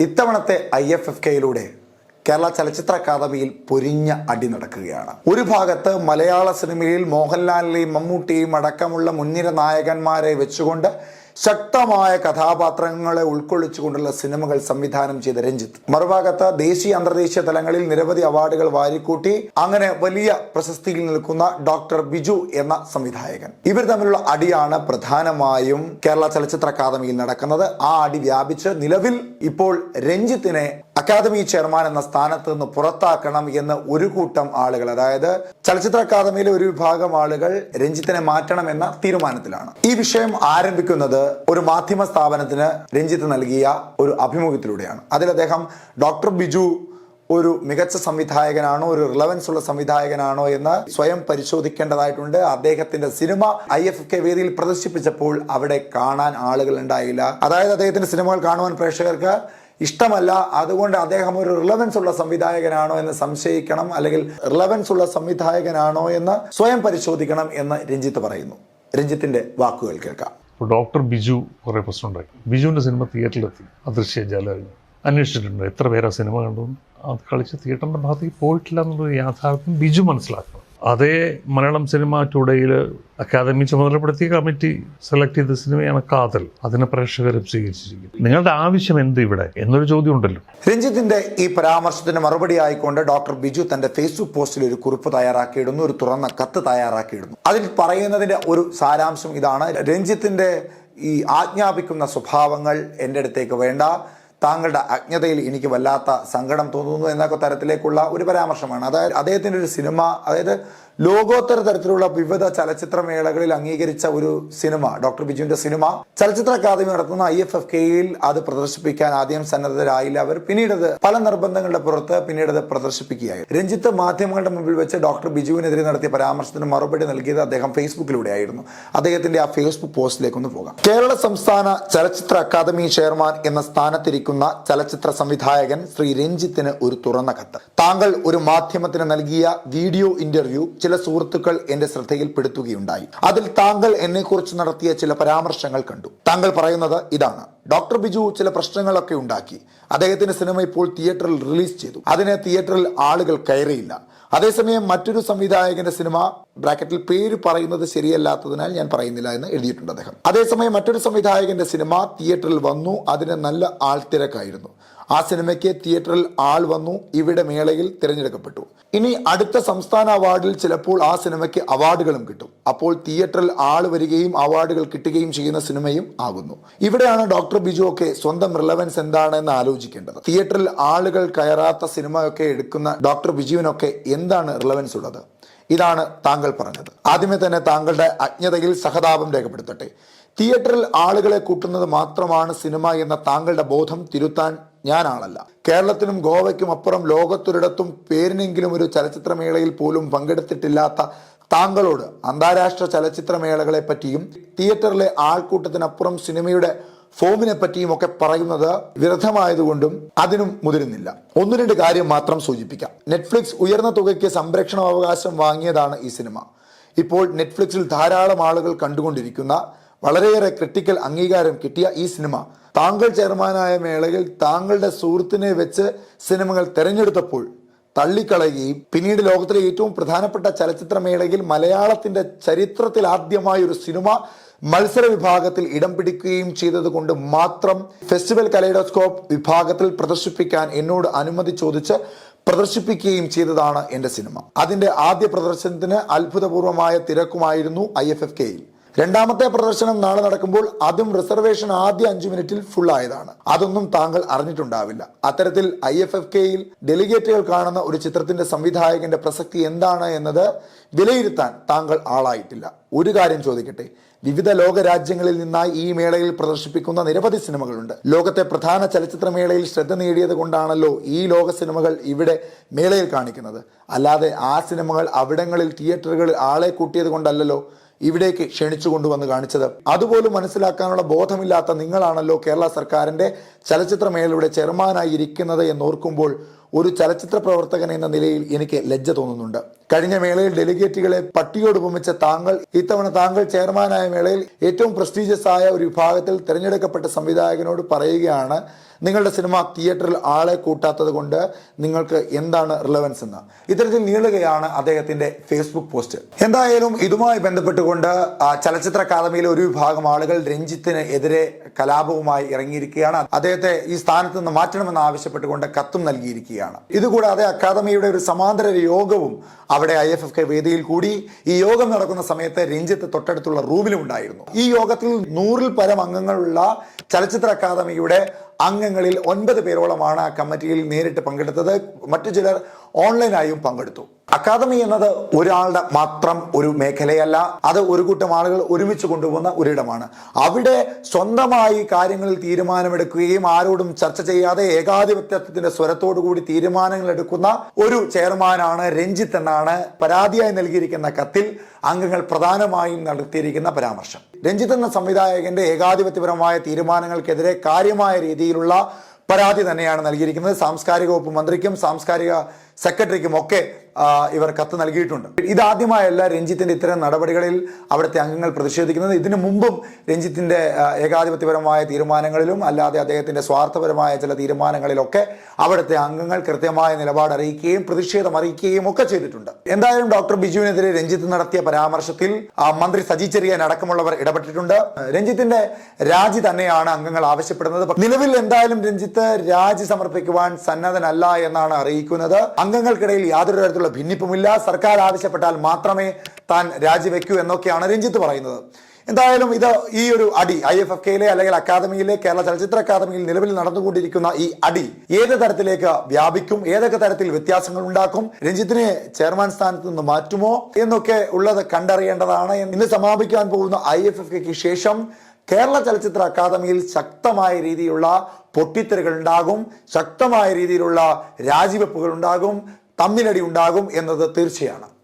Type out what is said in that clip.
ഇത്തവണത്തെ I F F കെയിലൂടെ കേരള ചലച്ചിത്ര അക്കാദമിയിൽ പൊരിഞ്ഞ അടി നടക്കുകയാണ്. ഒരു ഭാഗത്ത് മലയാള സിനിമയിൽ മോഹൻലാലിനെയും മമ്മൂട്ടിയും അടക്കമുള്ള മുൻനിര നായകന്മാരെ വെച്ചുകൊണ്ട് ശക്തമായ കഥാപാത്രങ്ങളെ ഉൾക്കൊള്ളിച്ചുകൊണ്ടുള്ള സിനിമകൾ സംവിധാനം ചെയ്ത രഞ്ജിത്ത്. മറുഭാഗത്ത് ദേശീയ അന്തർദേശീയ തലങ്ങളിൽ നിരവധി അവാർഡുകൾ വാരിക്കൂട്ടി അങ്ങനെ വലിയ പ്രശസ്തിയിൽ നിൽക്കുന്ന ഡോക്ടർ ബിജു എന്ന സംവിധായകൻ. ഇവർ തമ്മിലുള്ള അടിയാണ് പ്രധാനമായും കേരള ചലച്ചിത്ര അക്കാദമിയിൽ നടക്കുന്നത്. ആ അടി വ്യാപിച്ച് നിലവിൽ ഇപ്പോൾ രഞ്ജിത്തിനെ അക്കാദമി ചെയർമാൻ എന്ന സ്ഥാനത്ത് നിന്ന് പുറത്താക്കണം എന്ന് ഒരു കൂട്ടം ആളുകൾ അതായത് ചലച്ചിത്ര അക്കാദമിയിലെ ഒരു വിഭാഗം ആളുകൾ രഞ്ജിത്തിനെ മാറ്റണം എന്ന തീരുമാനത്തിലാണ്. ഈ വിഷയം ആരംഭിക്കുന്നത് ഒരു മാധ്യമ സ്ഥാപനത്തിന് രഞ്ജിത്ത് നൽകിയ ഒരു അഭിമുഖത്തിലൂടെയാണ്. അതിൽ അദ്ദേഹം ഡോക്ടർ ബിജു ഒരു മികച്ച സംവിധായകനാണോ ഒരു റിലവൻസ് ഉള്ള സംവിധായകനാണോ എന്ന് സ്വയം പരിശോധിക്കേണ്ടതായിട്ടുണ്ട്. അദ്ദേഹത്തിന്റെ സിനിമ ഐ എഫ് കെ വേദിയിൽ പ്രദർശിപ്പിച്ചപ്പോൾ അവിടെ കാണാൻ ആളുകൾ ഉണ്ടായില്ല. അതായത് അദ്ദേഹത്തിന്റെ സിനിമകൾ കാണുവാൻ പ്രേക്ഷകർക്ക് ഇഷ്ടമല്ല അതുകൊണ്ട് അദ്ദേഹം ഒരു റിലവൻസ് ഉള്ള സംവിധായകനാണോ എന്ന് സംശയിക്കണം അല്ലെങ്കിൽ റിലവൻസ് ഉള്ള സംവിധായകനാണോ എന്ന് സ്വയം പരിശോധിക്കണം എന്ന് രഞ്ജിത്ത് പറയുന്നു. രഞ്ജിത്തിന്റെ വാക്കുകൾ കേൾക്കാം. ഡോക്ടർ ബിജു കുറേ പ്രശ്നമുണ്ടായി ബിജുവിന്റെ സിനിമ തിയേറ്ററിലെത്തി. അദൃശ്യ ജാലകങ്ങൾ അന്വേഷിച്ചിട്ടുണ്ട്. എത്ര പേരാ സിനിമ കണ്ടു? അത് കളിച്ച് തിയേറ്ററിന്റെ ഭാഗത്തേക്ക് പോയിട്ടില്ല എന്നുള്ളൊരു യാഥാർത്ഥ്യം ബിജു മനസ്സിലാക്കണം അതേ മലയാളം സിനിമ ടുഡേയിൽ അക്കാദമി ചുമതലപ്പെടുത്തിയ കമ്മിറ്റി സെലക്ട് ചെയ്ത സിനിമയാണ് കാതൽ. അതിനെ പ്രേക്ഷകരും സ്വീകരിച്ചിരിക്കും നിങ്ങളുടെ ആവശ്യം എന്ത് ഇവിടെ? എന്നൊരു ചോദ്യം ഉണ്ടല്ലോ രഞ്ജിത്തിന്റെ ഈ പരാമർശത്തിന് മറുപടി ആയിക്കൊണ്ട് ഡോക്ടർ ബിജു തന്റെ ഫേസ്ബുക്ക് പോസ്റ്റിൽ ഒരു കുറിപ്പ് തയ്യാറാക്കിയിടുന്നു ഒരു തുറന്ന കത്ത് തയ്യാറാക്കിയിടുന്നു. അതിൽ പറയുന്നതിന്റെ ഒരു സാരാംശം ഇതാണ്. രഞ്ജിത്തിന്റെ ഈ ആജ്ഞാപിക്കുന്ന സ്വഭാവങ്ങൾ എന്റെ അടുത്തേക്ക് വേണ്ട. താങ്കളുടെ അജ്ഞതയിൽ എനിക്ക് വല്ലാത്ത സങ്കടം തോന്നുന്നു എന്നൊക്കെ തരത്തിലേക്കുള്ള ഒരു പരാമർശമാണ്. അതായത് അദ്ദേഹത്തിന്റെ ഒരു സിനിമ അതായത് ലോകോത്തര തരത്തിലുള്ള വിവിധ ചലച്ചിത്ര മേളകളിൽ അംഗീകരിച്ച ഒരു സിനിമ ഡോക്ടർ ബിജുവിന്റെ സിനിമ. ചലച്ചിത്ര അക്കാദമി നടത്തുന്ന ഐ എഫ് എഫ് കെയിൽ അത് പ്രദർശിപ്പിക്കാൻ ആദ്യം സന്നദ്ധരായില്ല അവർ. പിന്നീടത് പല നിർബന്ധങ്ങളുടെ പുറത്ത് പിന്നീട് അത് പ്രദർശിപ്പിക്കുകയായി. രഞ്ജിത്ത് മാധ്യമങ്ങളുടെ മുമ്പിൽ വെച്ച് ഡോക്ടർ ബിജുവിനെതിരെ നടത്തിയ പരാമർശത്തിന് മറുപടി നൽകിയത് അദ്ദേഹം ഫേസ്ബുക്കിലൂടെ ആയിരുന്നു അദ്ദേഹത്തിന്റെ ആ ഫേസ്ബുക്ക് പോസ്റ്റിലേക്ക് ഒന്ന് പോകാം. കേരള സംസ്ഥാന ചലച്ചിത്ര അക്കാദമി ചെയർമാൻ എന്ന സ്ഥാനത്തിരിക്കുന്ന ചലച്ചിത്ര സംവിധായകൻ ശ്രീ രഞ്ജിത്തിന് ഒരു തുറന്ന കത്ത്. താങ്കൾ ഒരു മാധ്യമത്തിന് നൽകിയ വീഡിയോ ഇന്റർവ്യൂ ചില സുഹൃത്തുക്കൾ എന്റെ ശ്രദ്ധയിൽപ്പെടുത്തുകയുണ്ടായി. അതിൽ താങ്കൾ എന്നെക്കുറിച്ച് നടത്തിയ ചില പരാമർശങ്ങൾ കണ്ടു. താങ്കൾ പറയുന്നത് ഇതാണ്. ഡോക്ടർ ബിജു ചില പ്രശ്നങ്ങളൊക്കെ ഉണ്ടാക്കി. അദ്ദേഹത്തിന്റെ സിനിമ ഇപ്പോൾ തിയേറ്ററിൽ റിലീസ് ചെയ്തു. അതിന് തിയേറ്ററിൽ ആളുകൾ കയറിയില്ല. അതേസമയം മറ്റൊരു സംവിധായകന്റെ സിനിമ ബ്രാക്കറ്റിൽ പേര് പറയുന്നത് ശരിയല്ലാത്തതിനാൽ ഞാൻ പറയുന്നില്ല എന്ന് എഴുതിയിട്ടുണ്ട് അദ്ദേഹം. അതേസമയം മറ്റൊരു സംവിധായകന്റെ സിനിമ തിയേറ്ററിൽ വന്നു. അതിന് നല്ല ആൾത്തിരക്കായിരുന്നു. ആ സിനിമയ്ക്ക് തിയേറ്ററിൽ ആൾ വന്നു ഇവിടെ മേളയിൽ തിരഞ്ഞെടുക്കപ്പെട്ടു. ഇനി അടുത്ത സംസ്ഥാന അവാർഡിൽ ചിലപ്പോൾ ആ സിനിമയ്ക്ക് അവാർഡുകളും കിട്ടും. അപ്പോൾ തിയേറ്ററിൽ ആൾ വരികയും അവാർഡുകൾ കിട്ടുകയും ചെയ്യുന്ന സിനിമയും ആകുന്നു. ഇവിടെയാണ് ഡോക്ടർ ബിജു ഒക്കെ സ്വന്തം റിലവൻസ് എന്താണെന്ന് ആലോചിക്കേണ്ടത്. തിയേറ്ററിൽ ആളുകൾ കയറാത്ത സിനിമയൊക്കെ എടുക്കുന്ന ഡോക്ടർ ബിജുവിനൊക്കെ എന്താണ് റിലവൻസ് ഉള്ളത്? ഇതാണ് താങ്കൾ പറഞ്ഞത്. ആദ്യമേ തന്നെ താങ്കളുടെ അജ്ഞതയിൽ സഹതാപം രേഖപ്പെടുത്തട്ടെ. തിയേറ്ററിൽ ആളുകളെ കൂട്ടുന്നത് മാത്രമാണ് സിനിമ എന്ന താങ്കളുടെ ബോധം തിരുത്താൻ ഞാൻ ആളല്ല കേരളത്തിനും ഗോവയ്ക്കും അപ്പുറം ലോകത്തൊരിടത്തും പേരിനെങ്കിലും ഒരു ചലച്ചിത്രമേളയിൽ പോലും പങ്കെടുത്തിട്ടില്ലാത്ത താങ്കളോട് അന്താരാഷ്ട്ര ചലച്ചിത്രമേളകളെ പറ്റിയും തിയേറ്ററിലെ ആൾക്കൂട്ടത്തിനപ്പുറം സിനിമയുടെ ഫോമിനെ പറ്റിയും ഒക്കെ പറയുന്നത് വിരുദ്ധമായതുകൊണ്ടും അതിനും മുതിരുന്നില്ല. ഒന്ന് രണ്ട് കാര്യം മാത്രം സൂചിപ്പിക്കാം. നെറ്റ്ഫ്ലിക്സ് ഉയർന്ന തുകയ്ക്ക് സംരക്ഷണ അവകാശം വാങ്ങിയതാണ് ഈ സിനിമ. ഇപ്പോൾ നെറ്റ്ഫ്ലിക്സിൽ ധാരാളം ആളുകൾ കണ്ടുകൊണ്ടിരിക്കുന്ന വളരെയേറെ ക്രിട്ടിക്കൽ അംഗീകാരം കിട്ടിയ ഈ സിനിമ താങ്കൾ ചെയർമാനായ മേളയിൽ താങ്കളുടെ സുഹൃത്തിനെ വെച്ച് സിനിമകൾ തിരഞ്ഞെടുത്തപ്പോൾ തള്ളിക്കളയുകയും പിന്നീട് ലോകത്തിലെ ഏറ്റവും പ്രധാനപ്പെട്ട ചലച്ചിത്രമേളയിൽ മലയാളത്തിന്റെ ചരിത്രത്തിൽ ആദ്യമായ ഒരു സിനിമ മത്സര വിഭാഗത്തിൽ ഇടം പിടിക്കുകയും ചെയ്തത് കൊണ്ട് മാത്രം ഫെസ്റ്റിവൽ കലൈഡോസ്കോപ്പ് വിഭാഗത്തിൽ പ്രദർശിപ്പിക്കാൻ എന്നോട് അനുമതി ചോദിച്ച് പ്രദർശിപ്പിക്കുകയും ചെയ്തതാണ് എന്റെ സിനിമ അതിന്റെ ആദ്യ പ്രദർശനത്തിന് അത്ഭുതപൂർവമായ തിരക്കുമായിരുന്നു ഐ എഫ് എഫ് കെയിൽ രണ്ടാമത്തെ പ്രദർശനം നാളെ നടക്കുമ്പോൾ അതും റിസർവേഷൻ ആദ്യ അഞ്ചു മിനിറ്റിൽ ഫുൾ ആയതാണ്. അതൊന്നും താങ്കൾ അറിഞ്ഞിട്ടുണ്ടാവില്ല. അത്തരത്തിൽ ഐ എഫ് എഫ് കെയിൽ ഡെലിഗേറ്റുകൾ കാണുന്ന ഒരു ചിത്രത്തിന്റെ സംവിധായകന്റെ പ്രസക്തി എന്താണ് എന്നത് വിലയിരുത്താൻ താങ്കൾ ആളായിട്ടില്ല. ഒരു കാര്യം ചോദിക്കട്ടെ. വിവിധ ലോക രാജ്യങ്ങളിൽ നിന്നായി ഈ മേളയിൽ പ്രദർശിപ്പിക്കുന്ന നിരവധി സിനിമകളുണ്ട്. ലോകത്തെ പ്രധാന ചലച്ചിത്ര മേളയിൽ ശ്രദ്ധ നേടിയത് കൊണ്ടാണല്ലോ ഈ ലോക സിനിമകൾ ഇവിടെ മേളയിൽ കാണിക്കുന്നത്. അല്ലാതെ ആ സിനിമകൾ അവിടങ്ങളിൽ തിയേറ്ററുകളിൽ ആളെ കൂട്ടിയത് കൊണ്ടല്ലല്ലോ. ഇവിടേക്ക് ക്ഷണിച്ചു കൊണ്ടുവന്ന് കാണിച്ചത്. അതുപോലും മനസ്സിലാക്കാനുള്ള ബോധമില്ലാത്ത നിങ്ങളാണല്ലോ കേരള സർക്കാരിന്റെ ചലച്ചിത്രമേളയുടെ ചെയർമാനായി ഇരിക്കുന്നത് എന്നോർക്കുമ്പോൾ ഒരു ചലച്ചിത്ര പ്രവർത്തകൻ എന്ന നിലയിൽ എനിക്ക് ലജ്ജ തോന്നുന്നുണ്ട്. കഴിഞ്ഞ മേളയിൽ ഡെലിഗേറ്റുകളെ പട്ടിയോട് ഉപമിച്ച താങ്കൾ ഇത്തവണ താങ്കൾ ചെയർമാനായ മേളയിൽ ഏറ്റവും പ്രസ്റ്റീജിയസ് ആയ ഒരു വിഭാഗത്തിൽ തിരഞ്ഞെടുക്കപ്പെട്ട സംവിധായകനോട് പറയുകയാണ് നിങ്ങളുടെ സിനിമ തിയേറ്ററിൽ ആളെ കൂട്ടാത്തത് കൊണ്ട് നിങ്ങൾക്ക് എന്താണ് റിലവൻസ് എന്ന്? ഇത്തരത്തിൽ നീളുകയാണ് അദ്ദേഹത്തിന്റെ ഫേസ്ബുക്ക് പോസ്റ്റ് എന്തായാലും ഇതുമായി ബന്ധപ്പെട്ടുകൊണ്ട് ചലച്ചിത്ര അക്കാദമിയിലെ ഒരു വിഭാഗം ആളുകൾ രഞ്ജിത്തിന് എതിരെ കലാപവുമായി ഇറങ്ങിയിരിക്കുകയാണ്. അദ്ദേഹത്തെ ഈ സ്ഥാനത്ത് നിന്ന് മാറ്റണമെന്ന് ആവശ്യപ്പെട്ടുകൊണ്ട് കത്തും നൽകിയിരിക്കുകയാണ്. ഇതുകൂടാതെ അക്കാദമിയുടെ ഒരു സമാന്തര യോഗവും അവിടെ ഐ എഫ് എഫ് കെ വേദിയിൽ കൂടി ഈ യോഗം നടക്കുന്ന സമയത്ത് രഞ്ജിത്ത് തൊട്ടടുത്തുള്ള റൂമിലും ഉണ്ടായിരുന്നു ഈ യോഗത്തിൽ നൂറിൽ പരം അംഗങ്ങളുള്ള ചലച്ചിത്ര അക്കാദമിയുടെ അംഗങ്ങളിൽ ഒൻപത് പേരോളമാണ് ആ കമ്മിറ്റിയിൽ നേരിട്ട് പങ്കെടുത്തത്. മറ്റു ചിലർ ഓൺലൈനായും പങ്കെടുത്തു. അക്കാദമി എന്നത് ഒരാളുടെ മാത്രം ഒരു മേഖലയല്ല. അത് ഒരു കൂട്ടം ആളുകൾ ഒരുമിച്ച് കൊണ്ടുപോകുന്ന ഒരിടമാണ്. അവിടെ സ്വന്തമായി കാര്യങ്ങളിൽ തീരുമാനമെടുക്കുകയും ആരോടും ചർച്ച ചെയ്യാതെ ഏകാധിപത്യത്തിന്റെ സ്വരത്തോടു കൂടി തീരുമാനങ്ങൾ എടുക്കുന്ന ഒരു ചെയർമാനാണ് രഞ്ജിത്ത് എന്നാണ് പരാതിയായി നൽകിയിരിക്കുന്ന കത്തിൽ അംഗങ്ങൾ പ്രധാനമായും നടത്തിയിരിക്കുന്ന പരാമർശം. രഞ്ജിത്ത് എന്ന സംവിധായകന്റെ ഏകാധിപത്യപരമായ തീരുമാനങ്ങൾക്കെതിരെ കാര്യമായ രീതിയിലുള്ള പരാതി തന്നെയാണ് നൽകിയിരിക്കുന്നത്. സാംസ്കാരിക വകുപ്പ് മന്ത്രിക്കും സാംസ്കാരിക സെക്രട്ടറിക്കും ഒക്കെ ഇവർ കത്ത് നൽകിയിട്ടുണ്ട്. ഇതാദ്യമായല്ല രഞ്ജിത്തിന്റെ ഇത്തരം നടപടികളിൽ അവിടുത്തെ അംഗങ്ങൾ പ്രതിഷേധിക്കുന്നത്. ഇതിനു മുമ്പും രഞ്ജിത്തിന്റെ ഏകാധിപത്യപരമായ തീരുമാനങ്ങളിലും അല്ലാതെ അദ്ദേഹത്തിന്റെ സ്വാർത്ഥപരമായ ചില തീരുമാനങ്ങളിലൊക്കെ അവിടുത്തെ അംഗങ്ങൾ കൃത്യമായ നിലപാട് അറിയിക്കുകയും പ്രതിഷേധം അറിയിക്കുകയും ഒക്കെ ചെയ്തിട്ടുണ്ട്. എന്തായാലും ഡോക്ടർ ബിജുവിനെതിരെ രഞ്ജിത്ത് നടത്തിയ പരാമർശത്തിൽ മന്ത്രി സജി ചെറിയാൻ അടക്കമുള്ളവർ ഇടപെട്ടിട്ടുണ്ട്. രഞ്ജിത്തിന്റെ രാജി തന്നെയാണ് അംഗങ്ങൾ ആവശ്യപ്പെടുന്നത്. നിലവിൽ എന്തായാലും രഞ്ജിത്ത് രാജി സമർപ്പിക്കുവാൻ സന്നദ്ധനല്ല എന്നാണ് അറിയിക്കുന്നത്. അംഗങ്ങൾക്കിടയിൽ യാതൊരു തരത്തിലുള്ള ഭിന്നിപ്പുമില്ല സർക്കാർ ആവശ്യപ്പെട്ടാൽ മാത്രമേ താൻ രാജിവെക്കൂ എന്നൊക്കെയാണ് രഞ്ജിത്ത് പറയുന്നത്. എന്തായാലും ഇത് ഈ ഒരു അടി ഐ എഫ് എഫ് കെയിലെ അല്ലെങ്കിൽ അക്കാദമിയിലെ കേരള ചലച്ചിത്ര അക്കാദമിയിൽ നിലവിൽ നടന്നുകൊണ്ടിരിക്കുന്ന ഈ അടി ഏത് തരത്തിലേക്ക് വ്യാപിക്കും ഏതൊക്കെ തരത്തിൽ വ്യത്യാസങ്ങൾ ഉണ്ടാക്കും രഞ്ജിത്തിനെ ചെയർമാൻ സ്ഥാനത്ത് നിന്ന് മാറ്റുമോ എന്നൊക്കെ ഉള്ളത് കണ്ടറിയേണ്ടതാണ് ഇന്ന് സമാപിക്കാൻ പോകുന്ന ഐ എഫ് എഫ് കെക്ക് ശേഷം കേരള ചലച്ചിത്ര അക്കാദമിയിൽ ശക്തമായ രീതിയിലുള്ള പൊട്ടിത്തെറികൾ ഉണ്ടാകും ശക്തമായ രീതിയിലുള്ള രാജിവെപ്പുകൾ ഉണ്ടാകും തമ്മിലടി ഉണ്ടാകും എന്നത് തീർച്ചയാണ്.